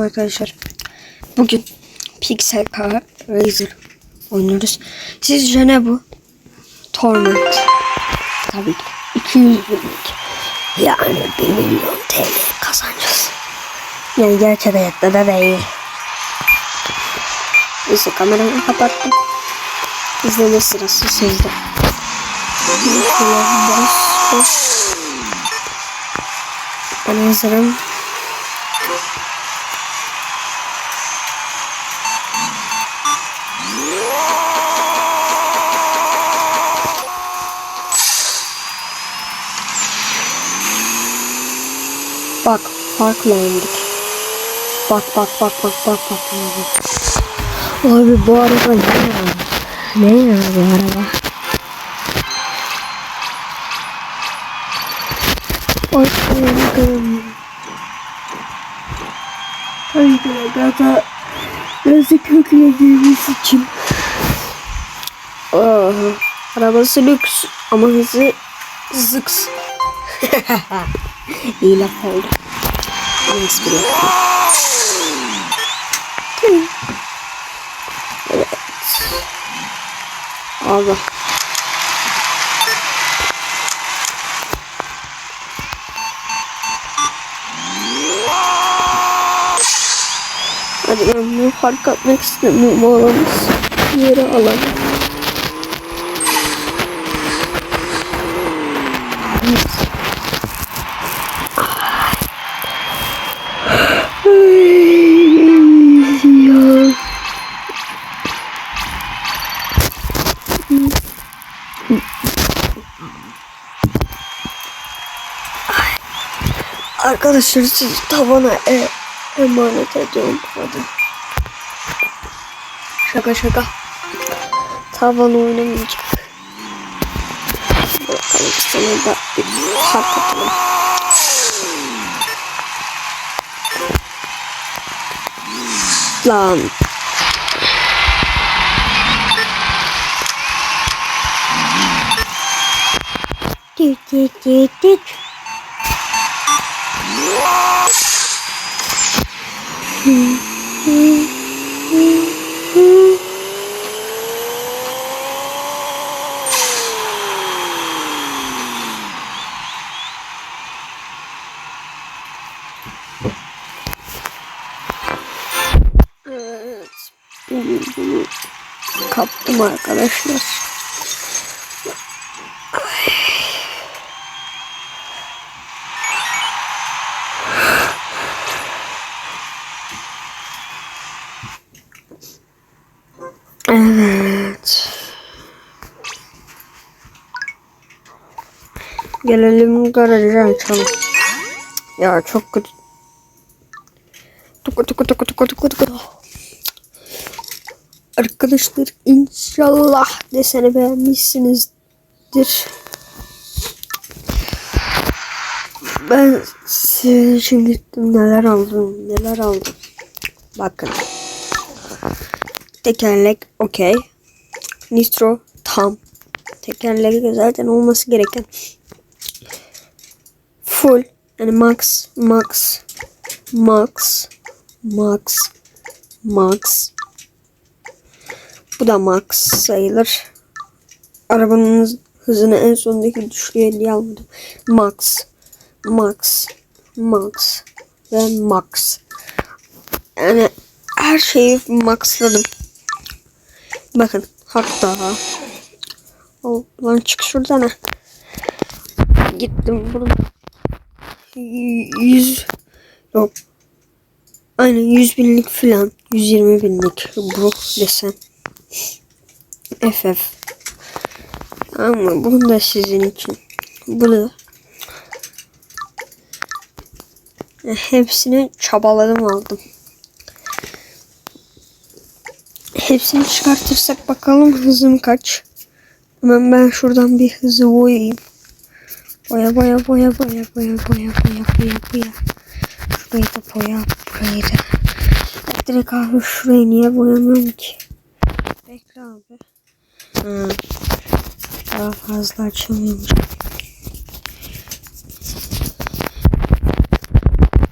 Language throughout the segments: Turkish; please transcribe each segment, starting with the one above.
Selam arkadaşlar. Bugün Pixel Car Razer oynuyoruz. Sizce ne bu? Torment. Tabii ki 200 binlik. Yani 1 milyon TL kazanacağız. Yani gerçek hayatta da değil. Neyse kameramı kapattım. İzleme sırası sizde. Boş, boş. Ben hazırım. Bak farkla indik. Bak bak bak bak bak bak. Abi bu araba ne ya? Ne ya bu araba? Bakın. Haydi gaza. Gazı köklediğimiz için. Oh, arabası lüks ama hızı zıks. İyi laf oldu. Bir espri yaptım. Evet. Allah. Hadi ben bunu fark atmak istemiyorum oğlumuz. Yeri alalım. Ya. Arkadaşlar sizi tavana e emanet ediyorum hadi. Şaka şaka. Tavan oynamayacak. Bakalım sana da bir fark atalım. Lan. Düt düt düt düt. Evet. Bugün bunu kaptım arkadaşlar. Gelelim garaja açalım. Ya çok kötü. Tuku tuku tuku tuku tuku tuku. Arkadaşlar inşallah deseni beğenmişsinizdir. Ben size için gittim neler aldım neler aldım. Bakın. Tekerlek okey. Nitro tam. Tekerlek zaten olması gereken full. Yani max max max max max. Bu da max sayılır. Arabanın hızını en sondaki düşlü 50 almadım. Max max max ve max. Yani her şeyi maxladım. Bakın hatta o Lan çık şuradan ha. Gittim buradan. 100 yok. Aynen 100 binlik falan. 120 binlik bu desem. FF. Ama bunu da sizin için. Bunu Hepsini çabaladım aldım. Hepsini çıkartırsak bakalım hızım kaç. Hemen ben şuradan bir hızı koyayım. Boya boya boya boya boya boya boya boya boya. Şurayı da boya burayı da. Direkt abi şurayı niye boyamıyorum ki? Bekle abi. Ha. Daha fazla açamıyorum.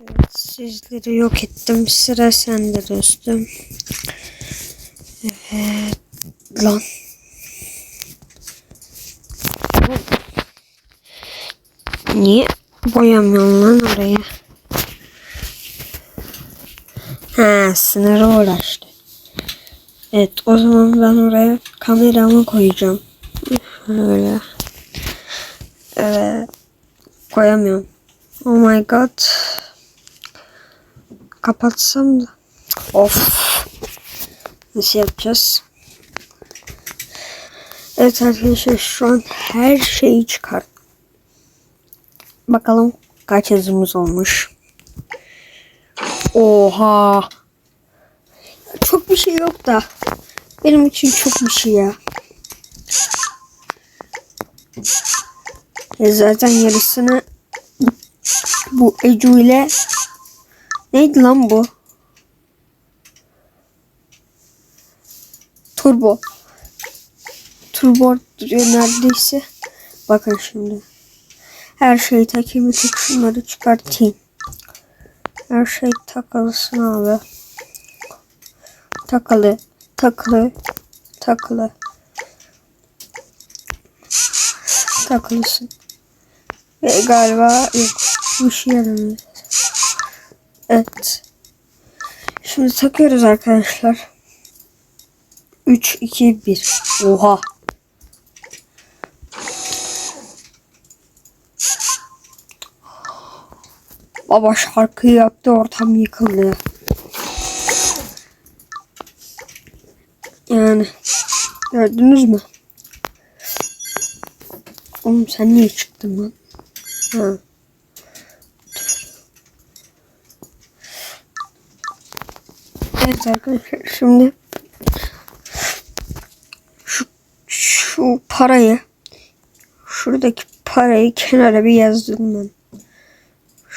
Evet. Sizleri yok ettim. Sıra sende dostum. Evet. Lan. Niye boyamıyorum lan oraya? Ha sınırı uğraştı. Evet o zaman ben oraya kameramı koyacağım. Öyle. Evet. Koyamıyorum. Oh my god. Kapatsam da. Of. Nasıl yapacağız? Evet arkadaşlar şu an her şeyi çıkart. Bakalım kaç yazımız olmuş. Oha. Çok bir şey yok da. Benim için çok bir şey ya. Ya zaten yarısını bu Ecu ile neydi lan bu? Turbo. Turbo duruyor neredeyse. Bakın şimdi. Her şeyi takayım bir tek çıkartayım. Her şey takılsın abi. Takılı. Takılı. Takılı. Takılsın. Ve galiba yok. Bu işe yaramıyor. Evet. Şimdi takıyoruz arkadaşlar. 3, 2, 1. Oha. Baba şarkıyı yaptı ortam yıkıldı. Yani gördünüz mü? Oğlum sen niye çıktın lan? Ha. Evet arkadaşlar şimdi şu, şu parayı şuradaki parayı kenara bir yazdım ben.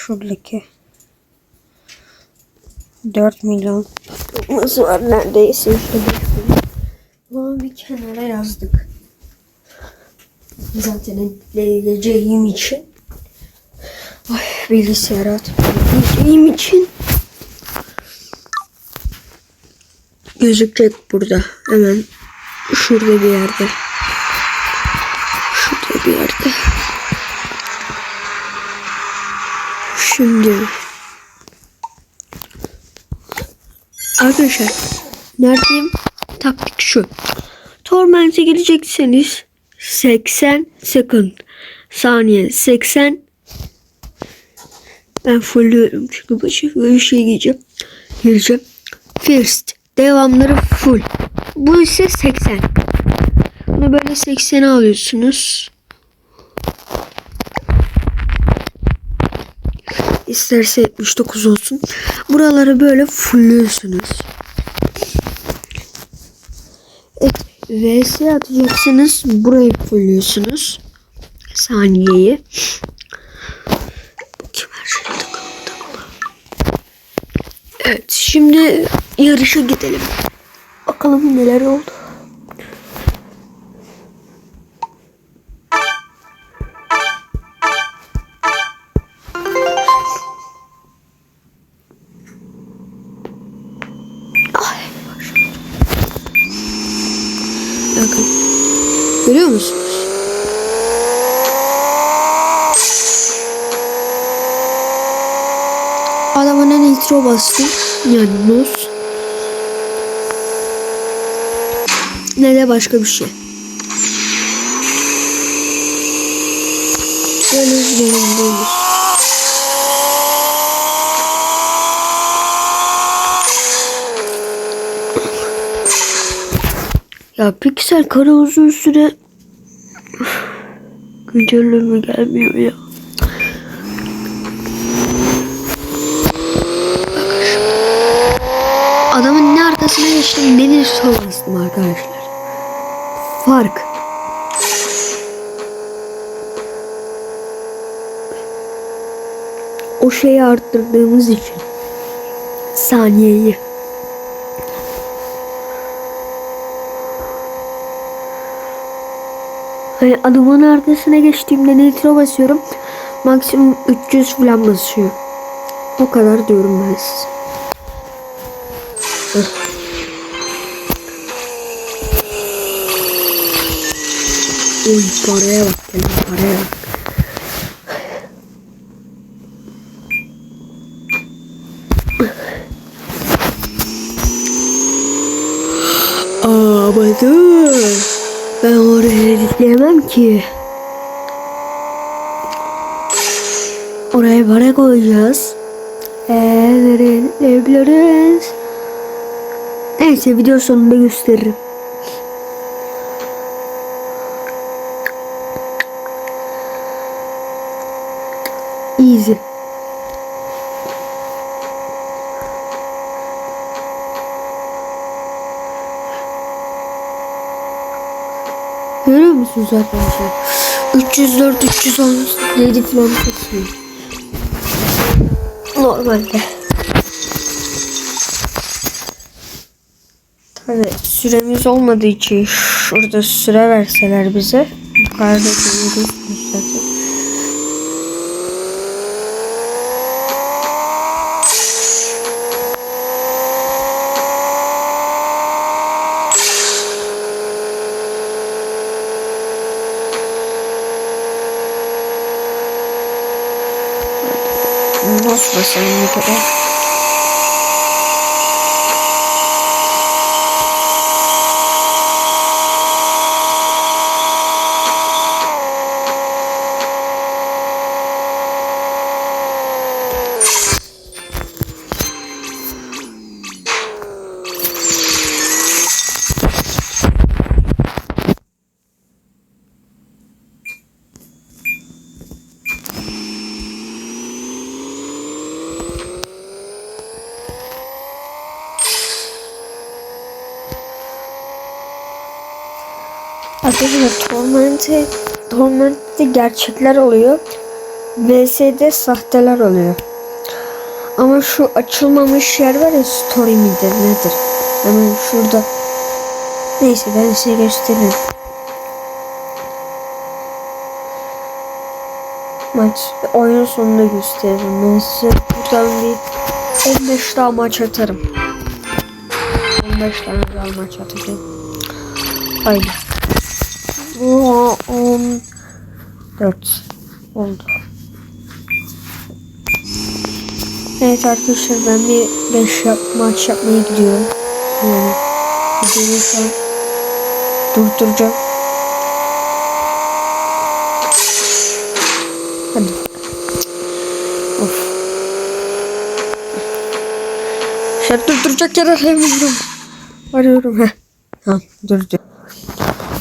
Şuradaki 4 milyon nasıl var neredeyse işte 5 milyon. Bunu bir kenara yazdık. Zaten ekleyeceğim için. Ay bilgisayara atıp için. Gözükecek burada. Hemen şurada bir yerde. Şurada bir yerde. Şimdi Arkadaşlar neredeyim? Taktik şu. Torment'e girecekseniz 80 second saniye 80 ben fullüyorum çünkü başka bir şey gireceğim. Gireceğim. First devamları full. Bu ise 80. Bunu böyle 80'e alıyorsunuz. İsterse 79 olsun. Buraları böyle fullüyorsunuz. Evet. VS atacaksınız. Burayı fullüyorsunuz. Saniyeyi. Evet. Şimdi yarışa gidelim. Bakalım neler oldu. Görüyor musunuz? Adama ne nitro bastı. Yani muz. Ne de başka bir şey. Böyle üzgünüm Ya piksel kara uzun süre güncelleme gelmiyor ya. Adamın ne arkasına geçtim ne de sol bastım arkadaşlar. Fark. O şeyi arttırdığımız için. Saniyeyi. Hani adamın arkasına geçtiğimde nitro basıyorum. Maksimum 300 falan basıyor. O kadar diyorum ben size. Uy paraya bak benim paraya bak. Ama dur. Editleyemem ki. Oraya para koyacağız. Eee nereye editleyebiliriz? Neyse video sonunda gösteririm. Musunuz arkadaşlar? 304 317 falan kasıyor. Normalde. Tabii süremiz olmadığı için şurada süre verseler bize yukarıda görüyorsunuz zaten. Nasıl basalım bir kere? Arkadaşlar Torment'te Torment'te gerçekler oluyor. VS'de sahteler oluyor. Ama şu açılmamış yer var ya story midir nedir? Hemen şurada. Neyse ben size göstereyim. Maç oyun sonunda gösteririm. Ben size buradan bir 15 daha maç atarım. 15 tane daha maç atacağım. Haydi. Bu 14 oldu. Evet arkadaşlar ben bir 5 yap, maç yapmaya gidiyorum. Yani videoyu şu an durduracağım. Hadi. Of. Şart durduracak yer arayamıyorum. Arıyorum. Heh. Tamam durdu.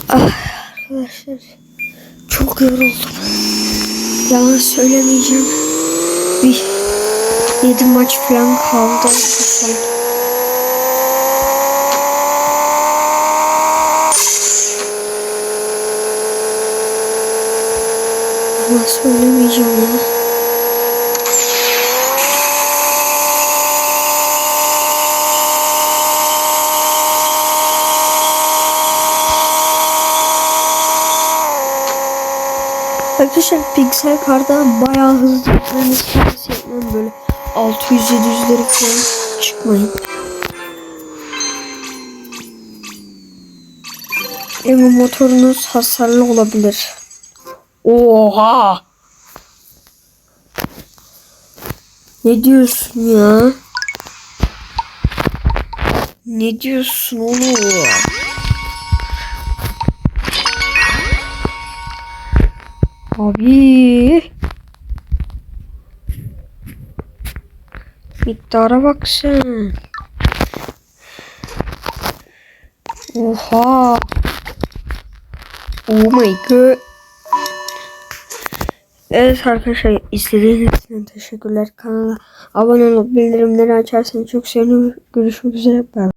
Ah, arkadaşlar çok yoruldum. Yalan söylemeyeceğim. Bir 7 maç falan kaldı. Yalan söylemeyeceğim ya. Arkadaşlar piksel kardan bayağı hızlı yani servis yapmam böyle 600-700'leri falan çıkmayın. Ama motorunuz hasarlı olabilir. Oha! Ne diyorsun ya? Ne diyorsun oğlum? Abi. Miktara bak sen. Oha. Oh my god. Evet arkadaşlar izlediğiniz için teşekkürler. Kanala abone olup bildirimleri açarsanız çok sevinirim. Görüşmek üzere. Bye.